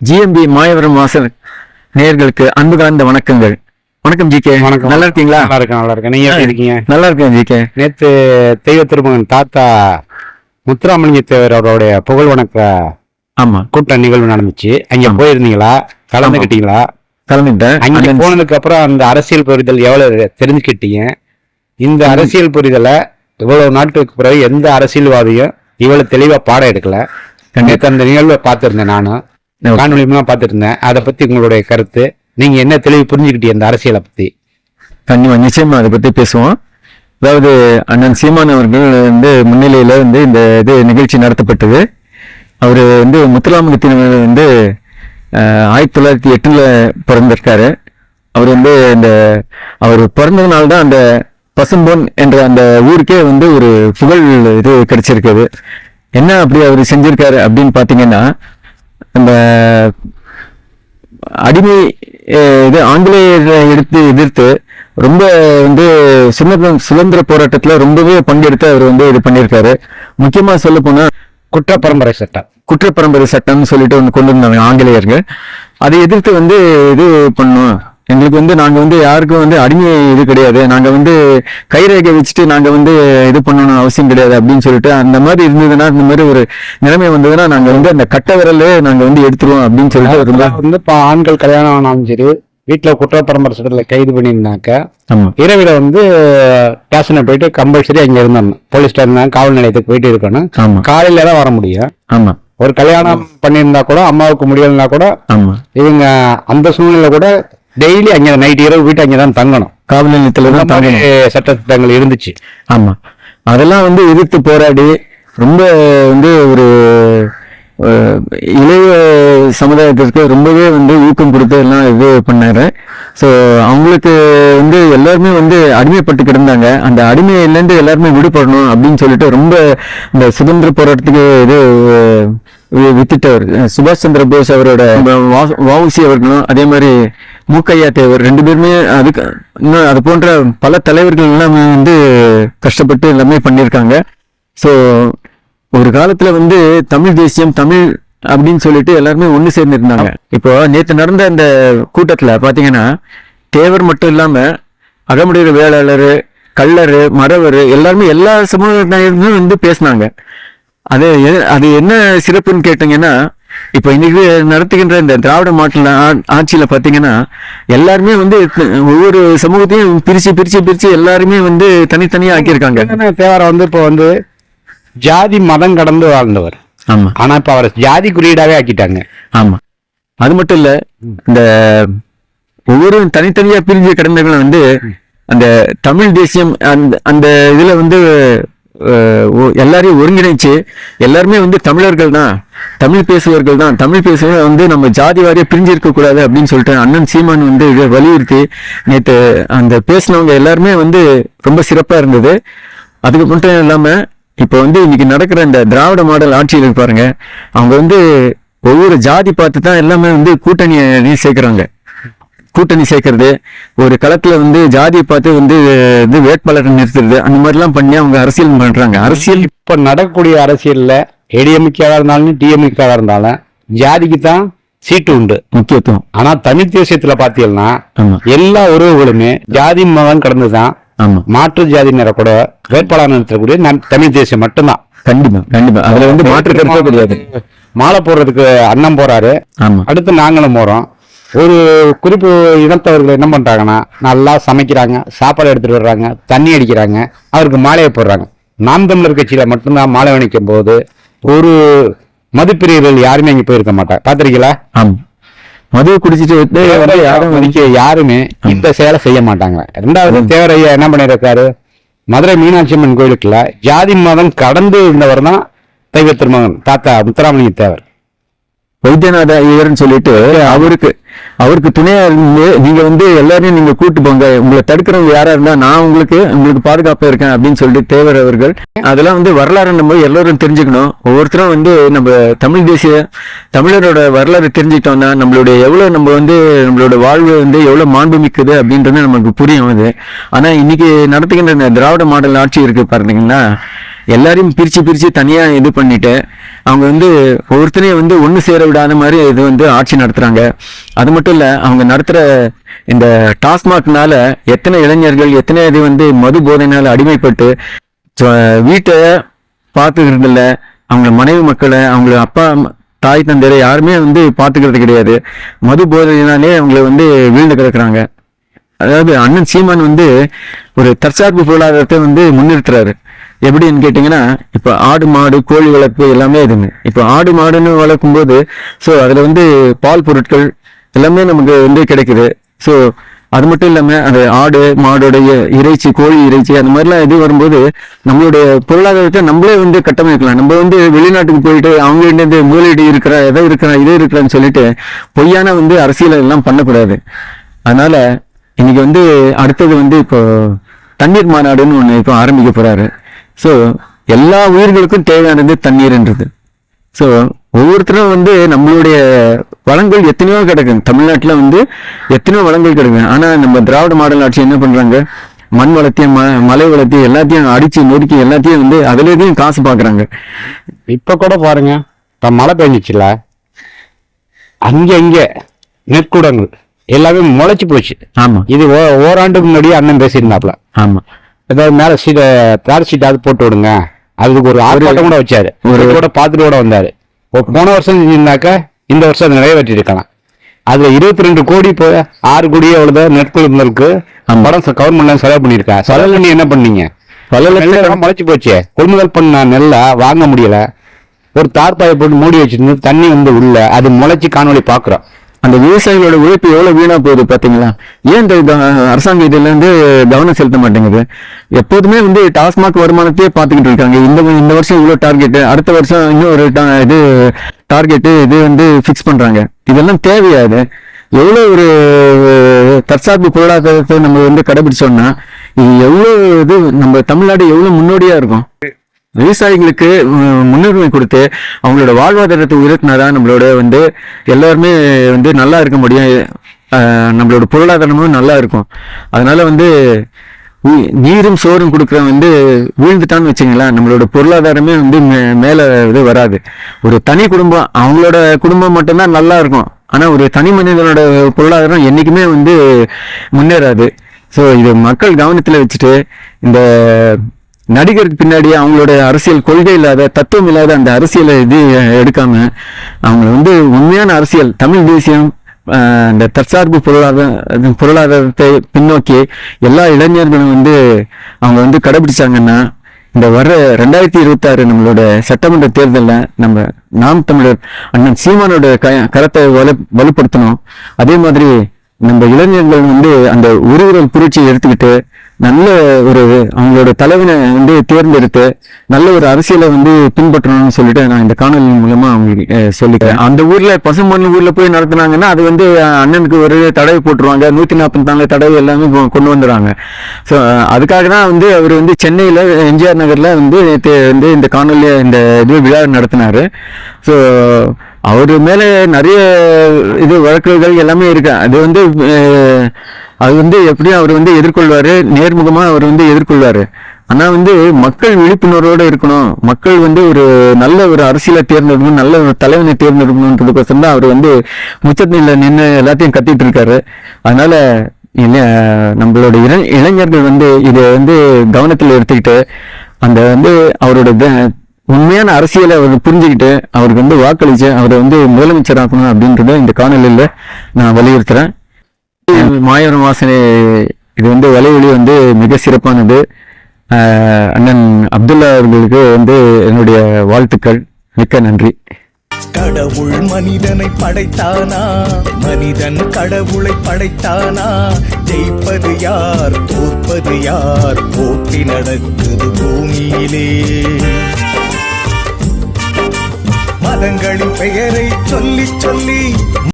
GMP Mayavaram வாசல் நேயர்களுக்கு அன்பு கலந்த வணக்கங்கள். வணக்கம் ஜி கே வணக்கம். நல்லா இருக்கீங்களா? நல்லா இருக்கேன் நல்லா இருக்கேன். நீங்க எப்படி இருக்கீங்க? நல்லா இருக்கேன் ஜி கே நேத்து தெய்வ திருமகன் தாத்தா முத்துராமலிங்க தேவர் அவருடைய புகழ் வணக்க ஆமா. கூட்ட நிகழ்வு நடந்துச்சு. அங்க. போயிருந்தீங்களா? கலந்துக்கிட்டீங்களா கலந்துட்டேன். அங்க போனதுக்கு அப்புறம் அந்த அரசியல் புரிதல் எவ்வளவு தெரிஞ்சுக்கிட்டீங்க? இந்த அரசியல் புரிதலை இவ்வளவு நாட்களுக்கு பிறகு எந்த அரசியல்வாதியும் இவ்வளவு தெளிவா பாடம் எடுக்கல. நேத்து அந்த நிகழ்வை பார்த்திருந்தேன் நானும் Okay. காணொலி மூலமா பார்த்துட்டு அதை பத்தி உங்களுடைய கருத்து. நீங்க என்ன தெளிவு புரிஞ்சுக்கிட்டீங்க இந்த அரசியலை பத்தி? கண்டிப்பா நிச்சயமா அதை பத்தி பேசுவோம். அதாவது அண்ணன் சீமான் அவர்கள் வந்து முன்னிலையில வந்து இந்த இது நிகழ்ச்சி நடத்தப்பட்டது. அவர் வந்து முத்துராமலிங்கத்தினர் வந்து ஆயிரத்தி தொள்ளாயிரத்தி எட்டுல பிறந்திருக்காரு. அவர் வந்து இந்த அவர் பிறந்ததுனால தான் அந்த பசும்பொன் என்ற அந்த ஊருக்கே வந்து ஒரு புகழ் இது கிடைச்சிருக்குது. என்ன அப்படி அவர் செஞ்சிருக்காரு அப்படின்னு பார்த்தீங்கன்னா அந்த அடிமை இது ஆங்கிலேயரை எடுத்து எதிர்த்து ரொம்ப வந்து சுதந்திர சுதந்திர போராட்டத்துல ரொம்பவே பங்கெடுத்து அவர் வந்து இது பண்ணியிருக்காரு. முக்கியமா சொல்ல போனா குற்ற பரம்பரை சட்டம். குற்றப்பரம்பரை சட்டம்னு சொல்லிட்டு ஒன்று கொண்டு வந்தாங்க ஆங்கிலேயர்கள். அதை எதிர்த்து வந்து இது பண்ணோம் எங்களுக்கு வந்து நாங்க வந்து யாருக்கும் வந்து அடிமை இது கிடையாது. நாங்க வந்து கைரேகை வச்சுட்டு நாங்க வந்து இது பண்ணணும் அவசியம் கிடையாது அப்படின்னு சொல்லிட்டு அந்த மாதிரி இருந்ததுன்னா இந்த மாதிரி ஒரு நிலைமை வந்ததுன்னா நாங்க வந்து அந்த கட்ட விரலே நாங்க வந்து எடுத்துருவோம் அப்படின்னு சொல்லிட்டு வந்து இப்போ ஆண்கள் கல்யாணம் ஆனாலும் சரி வீட்டுல குற்ற பரம்பரை சட்டத்தில் கைது பண்ணியிருந்தாக்க இரவில வந்து ஸ்டேஷனை போயிட்டு கம்பல்சரி அங்க இருந்தோம். போலீஸ் ஸ்டேஷன் காவல் நிலையத்துக்கு போயிட்டு இருக்கணும். காலையில தான் வர முடியும். ஆமா. ஒரு கல்யாணம் பண்ணியிருந்தா கூட அம்மாவுக்கு முடியலன்னா கூட இவங்க அந்த சூழ்நிலை கூட டெய்லி அங்க நைட் இரவு வீட்டு அங்கே தான் தங்கணும். காவல் நிலையத்துல தான் தங்கணும். சட்டத்திட்டங்கள் இருந்துச்சு. ஆமா. அதெல்லாம் வந்து எதிர்த்து போராடி ரொம்ப வந்து ஒரு இளைய சமுதாயத்திற்கு ரொம்பவே வந்து ஊக்கம் கொடுத்து எல்லாம் இது பண்ணாரு. ஸோ அவங்களுக்கு வந்து எல்லாருமே வந்து அடிமைப்பட்டு கிடந்தாங்க. அந்த அடிமையிலேருந்து எல்லாருமே விடுபடணும் அப்படின்னு சொல்லிட்டு ரொம்ப இந்த சுதந்திர போராட்டத்துக்கு இது வித்திட்டவர். சுபாஷ் சந்திர போஸ் அவரோட வா- வஉசி அவர்களும் அதே மாதிரி மூக்கையா தேவர் ரெண்டு பேருமே அதுக்கு இன்னும் அது போன்ற பல தலைவர்கள் எல்லாமே வந்து கஷ்டப்பட்டு எல்லாமே பண்ணியிருக்காங்க. ஸோ ஒரு காலத்துல வந்து தமிழ் தேசியம் தமிழ் அப்படின்னு சொல்லிட்டு எல்லாருமே ஒன்று சேர்ந்துருந்தாங்க. இப்போ நேற்று நடந்த அந்த கூட்டத்தில் பார்த்தீங்கன்னா தேவர் மட்டும் இல்லாமல் அகமுடையர் வேளாளர் கள்ளர் மறவர் எல்லாருமே எல்லா சமூகத்தினரும் வந்து பேசினாங்க. அது எ- அது என்ன சிறப்புன்னு கேட்டீங்கன்னா இப்போ இன்னைக்கு நடத்துகின்ற இந்த திராவிட மாடல் ஆட்சியில பாத்தீங்கன்னா எல்லாருமே வந்து ஒவ்வொரு சமூகத்தையும் பிரிச்சு பிரிச்சு பிரிச்சு எல்லாருமே வந்து தனித்தனியா ஆக்கியிருக்காங்க. தேவாரம் வந்து இப்போ வந்து ஜாதி மதம் கடந்து வாழ்ந்தவர். ஆமா. ஆனா இப்ப அவரை ஜாதி குறியீடாவே ஆக்கிட்டாங்க. ஆமா. அது மட்டும் இல்ல இந்த ஒவ்வொரு தனித்தனியா பிரிஞ்ச கடந்தவங்களும் வந்து அந்த தமிழ் தேசியம் அந்த அந்த இதுல வந்து எல்லாரையும் ஒருங்கிணைச்சு எல்லாருமே வந்து தமிழர்கள் தான். தமிழ் பேசுவர்கள் தான். தமிழ் பேசுவதை வந்து நம்ம ஜாதி வாரியாக பிரிஞ்சிருக்க கூடாது அப்படின்னு சொல்லிட்டு அண்ணன் சீமான் வந்து இதை வலியுறுத்தி நேற்று அந்த பேசினவங்க எல்லாருமே வந்து ரொம்ப சிறப்பாக இருந்தது. அதுக்கு மட்டும் இல்லாமல் இப்போ வந்து இன்னைக்கு நடக்கிற இந்த திராவிட மாடல் ஆட்சியில் இருப்பாருங்க அவங்க வந்து ஒவ்வொரு ஜாதி பார்த்து தான் எல்லாமே வந்து கூட்டணி சேர்க்குறாங்க. கூட்டணி சேர்க்கறது ஒரு களத்துல வந்து ஜாதியை பார்த்து வந்து இது வேட்பாளரை நிறுத்துறது அந்த மாதிரிலாம் பண்ணி அவங்க அரசியல் பண்றாங்க. அரசியல் இப்ப நடக்கக்கூடிய அரசியல்ல ஏடிஎம்கேவா இருந்தாலும் டிஎம்கேவா இருந்தாலும் ஜாதிக்கு தான் சீட்டு உண்டு. முக்கியத்துவம். ஆனா தமிழ் தேசியத்துல பாத்தீங்கன்னா எல்லா உறவுகளுமே ஜாதி மதம் கடந்துதான் மாற்று ஜாதியினரை கூட வேட்பாளர் நிறுத்தக்கூடிய தமிழ் தேசியம் மட்டும்தான். கண்டிப்பா கண்டிப்பா. அதுல வந்து மாற்று கிடையாது. மாலை போடுறதுக்கு அண்ணன் போறாரு. அடுத்து நாங்களும் போறோம். ஒரு குறிப்பு இனத்தவர்கள் என்ன பண்றாங்கன்னா நல்லா சமைக்கிறாங்க சாப்பாடு எடுத்துட்டு வர்றாங்க தண்ணி அடிக்கிறாங்க அவருக்கு மாலையை போடுறாங்க. நாம் தமிழர் கட்சியில மட்டும்தான் மாலை அணிக்கும் போது ஒரு மதுப்பிரியர்கள் யாருமே அங்க போயிருக்க மாட்டாங்க. பாத்திருக்கீங்களா ஆமா. மது குடிச்சிட்டு வந்து யாரும் மதிக்க யாருமே இந்த செயலை செய்ய மாட்டாங்க. ரெண்டாவது தேவரையா என்ன பண்ணிருக்காரு மதுரை மீனாட்சி அம்மன் கோயிலுக்குள்ள ஜாதி மதம் கடந்து இருந்தவர் தான் தெய்வ திருமகன் தாத்தா முத்துராமலிங்க தேவர். வைத்தியநாத ஐயர்னு சொல்லிட்டு அவருக்கு அவருக்கு துணையா இருந்து நீங்க வந்து எல்லாரையும் நீங்க கூட்டு போங்க. உங்களை தடுக்கிறவங்க யாரா இருந்தா நான் உங்களுக்கு உங்களுக்கு பாதுகாப்பா இருக்கேன் அப்படின்னு சொல்லிட்டு தேவர் அவர்கள் அதெல்லாம் வந்து வரலாறு நம்ம எல்லாரும் தெரிஞ்சுக்கணும். ஒவ்வொருத்தரும் வந்து நம்ம தமிழ் தேசிய தமிழரோட வரலாறு தெரிஞ்சுக்கிட்டோம்னா நம்மளுடைய எவ்வளவு நம்ம வந்து நம்மளோட வாழ்வு வந்து எவ்வளவு மாண்பு மிக்குது அப்படின்றது நமக்கு புரியும் அது. ஆனா இன்னைக்கு நடத்துகின்ற இந்த திராவிட மாடல் ஆட்சி இருக்கு பாருங்கன்னா எல்லாரையும் பிரித்து பிரித்து தனியாக இது பண்ணிட்டு அவங்க வந்து ஒருத்தனையும் வந்து ஒன்று சேர விடாத மாதிரி இது வந்து ஆட்சி நடத்துகிறாங்க அது மட்டும் இல்லை அவங்க நடத்துகிற இந்த டாஸ்மாக்னால எத்தனை இளைஞர்கள் எத்தனை இது வந்து மது போதைனால் அடிமைப்பட்டு வீட்டை பார்த்துக்கிறதில்ல அவங்க மனைவி மக்களை அவங்க அப்பா அம்மா, தாய் தந்தையரை யாருமே வந்து பார்த்துக்கிறது கிடையாது. மது போதையினாலே அவங்கள வந்து வீழ்ந்து கிடக்குறாங்க. அதாவது அண்ணன் சீமான் வந்து ஒரு தற்சார்பு பொருளாதாரத்தை வந்து முன்னிறுத்துறாரு. எப்படின்னு கேட்டிங்கன்னா இப்போ ஆடு மாடு கோழி வளர்ப்பு எல்லாமே இதுங்க இப்போ ஆடு மாடுன்னு வளர்க்கும் போது ஸோ அதில் வந்து பால் பொருட்கள் எல்லாமே நமக்கு வந்து கிடைக்குது. ஸோ அது மட்டும் இல்லாமல் அந்த ஆடு மாடோடைய இறைச்சி கோழி இறைச்சி அந்த மாதிரிலாம் இது வரும்போது நம்மளுடைய பொருளாதாரத்தை நம்மளே வந்து கட்டமைக்கலாம். நம்ம வந்து வெளிநாட்டுக்கு போயிட்டு அவங்க இருந்து முதலீடு இருக்கிற எதை இருக்கிற இது இருக்கிறான்னு சொல்லிட்டு பொய்யான வந்து அரசியல் எல்லாம் பண்ணக்கூடாது. அதனால இன்னைக்கு வந்து அடுத்தது வந்து இப்போ தண்ணீர் மாநாடுன்னு ஒன்று இப்போ ஆரம்பிக்க போறாரு. ஸோ எல்லா உயிர்களுக்கும் தேவையானது தண்ணீர்ன்றது ஸோ ஒவ்வொருத்தரும் வந்து நம்மளுடைய வளங்கள் எத்தனையோ கிடக்கு தமிழ்நாட்டில் வந்து எத்தனையோ வளங்கள் கிடக்கு ஆனால் நம்ம திராவிட மாடல் ஆட்சி என்ன பண்றாங்க? மண் வளத்தையும் ம மலை வளத்தையும் எல்லாத்தையும் அடிச்சு நொறுக்கி எல்லாத்தையும் வந்து அதுலேயும் காசு பார்க்குறாங்க இப்ப கூட பாருங்க. இப்ப மழை பெஞ்சிச்சுல. அங்க இங்க நெற்கூடங்கள் எல்லாமே முளைச்சு போச்சு. ஆமா. இது ஓராண்டுக்கு முன்னாடியே அண்ணன் பேசியிருந்தாப்ல ஆமா. ஏதாவது மேல சீட தார் சீட்டாவது போட்டு விடுங்க. அதுக்கு ஒரு ஆர்ப்பாட்டம் கூட வச்சாரு. ஒரு கூட பார்த்துட்டு கூட வந்தாரு. போன வருஷம் செஞ்சிருந்தாக்கா இந்த வருஷம் அதை நிறைவேற்றி இருக்கலாம் அதுல இருபத்தி ரெண்டு கோடி இப்போ ஆறு கோடி எவ்வளவு நெற்கொள்முதலுக்கு படம் கவர்மெண்ட்ல செலவு பண்ணிருக்கா செலவு பண்ணி என்ன பண்ணீங்க? முளைச்சு போச்சு. கொள்முதல் பண்ண நெல்லை வாங்க முடியல. ஒரு தார்பாயை போட்டு மூடி வச்சிருந்து தண்ணி வந்து உள்ள அது முளைச்சு காணொளி பாக்குறோம். அந்த விவசாயிகளோட உழைப்பு எவ்வளவு வீணா போகுது பாத்தீங்களா? ஏன் இந்த க- அரசாங்கம் இதுல இருந்து கவனம் செலுத்த மாட்டேங்குது? எப்போதுமே வந்து டாஸ்மாக் வருமானத்தையே பார்த்துக்கிட்டு இருக்காங்க. இந்த இந்த வருஷம் இவ்வளவு டார்கெட் அடுத்த வருஷம் இன்னும் ஒரு இது டார்கெட்டு இது வந்து ஃபிக்ஸ் பண்றாங்க. இதெல்லாம் தேவையாது எவ்வளோ எவ்வளவு ஒரு தற்சார்பு பொருளாதாரத்தை நம்ம வந்து கடைபிடிச்சோம்னா இது எவ்வளவு இது நம்ம தமிழ்நாடு எவ்வளவு முன்னோடியா இருக்கும்? விவசாயிகளுக்கு முன்னுரிமை கொடுத்து அவங்களோட வாழ்வாதாரத்தை உயர்த்தினாதான் நம்மளோட வந்து எல்லாருமே வந்து நல்லா இருக்க முடியும். நம்மளோட பொருளாதாரமும் நல்லா இருக்கும். அதனால வந்து நீரும் சோறும் கொடுக்குற வந்து வீழ்ந்துட்டான்னு வச்சுங்களேன் நம்மளோட பொருளாதாரமே வந்து மே- இது வராது. ஒரு தனி குடும்பம் அவங்களோட குடும்பம் மட்டும்தான் நல்லா இருக்கும். ஆனால் ஒரு தனி மனிதனோட பொருளாதாரம் என்றைக்குமே வந்து முன்னேறாது. ஸோ இது மக்கள் கவனத்தில் வச்சுட்டு இந்த நடிகருக்கு பின்னாடி அவங்களோட அரசியல் கொள்கை இல்லாத தத்துவம் இல்லாத அந்த அரசியலை இது எடுக்காம அவங்கள வந்து உண்மையான அரசியல் தமிழ் தேசியம் இந்த தற்சார்பு பொருளாதார பொருளாதாரத்தை பின்னோக்கி எல்லா இளைஞர்களும் வந்து அவங்க வந்து கடைபிடிச்சாங்கன்னா இந்த வர்ற ரெண்டாயிரத்தி இருபத்தாறு நம்மளோட சட்டமன்ற தேர்தலில் நம்ம நாம் தமிழர் அண்ணன் சீமானோட க கரத்தை வலு வலுப்படுத்தணும். அதே மாதிரி நம்ம இளைஞர்கள் வந்து அந்த உருவுரல் புரட்சியை எடுத்துக்கிட்டு நல்ல ஒரு அவங்களோட தலைவனை வந்து தேர்ந்தெடுத்து நல்ல ஒரு அரசியலை வந்து பின்பற்றணும்னு சொல்லிட்டு நான் இந்த காணொலி மூலமா அவங்களுக்கு சொல்லிக்கிறேன். அந்த ஊர்ல பசுமண் ஊர்ல போய் நடத்துனாங்கன்னா அது வந்து அண்ணனுக்கு ஒரு தடவை போட்டுருவாங்க. நூத்தி நாற்பத்தி நாலு தடவை எல்லாமே கொண்டு வந்துடுறாங்க. ஸோ அதுக்காக தான் வந்து அவர் வந்து சென்னையில எம்ஜிஆர் நகர்ல வந்து வந்து இந்த காணொலி இந்த இது விழா நடத்தினாரு. ஸோ அவர் மேலே நிறைய இது வழக்குகள் எல்லாமே இருக்கு. அது வந்து அது வந்து எப்படியும் அவர் வந்து எதிர்கொள்வாரு நேர்முகமா அவர் வந்து எதிர்கொள்வாரு. ஆனா வந்து மக்கள் விழிப்புணர்வோட இருக்கணும். மக்கள் வந்து ஒரு நல்ல ஒரு அரசியலை தேர்ந்தெடுக்கணும் நல்ல ஒரு தலைவனை தேர்ந்தெடுக்கணுன்றதுக்கோசரம் தான் அவர் வந்து முச்சத்தில் நின்று எல்லாத்தையும் கத்திட்டு இருக்காரு. அதனால இல்ல நம்மளோட இள இளைஞர்கள் வந்து இதை வந்து கவனத்தில் எடுத்துக்கிட்டு அந்த வந்து அவரோட த- உண்மையான அரசியலை அவர் புரிஞ்சுக்கிட்டு அவருக்கு வந்து வாக்களித்து அவரை வந்து முதலமைச்சராக்கணும் அப்படின்றத இந்த காணொலியில் நான் வலியுறுத்துறேன். மாயவரம் வாசனை இது வந்து வலைவலி வந்து மிக சிறப்பானது. ஆஹ் அண்ணன் அப்துல்லா அவர்களுக்கு வந்து என்னுடைய வாழ்த்துக்கள். மிக்க நன்றி. கடவுள் மனிதனை படைத்தானா? மனிதன் கடவுளை படைத்தானா? ஜெயிப்பது யார் தோற்பது யார்? போட்டி நடக்குது பூமியிலே. மதங்களின் பெயரை சொல்லி சொல்லி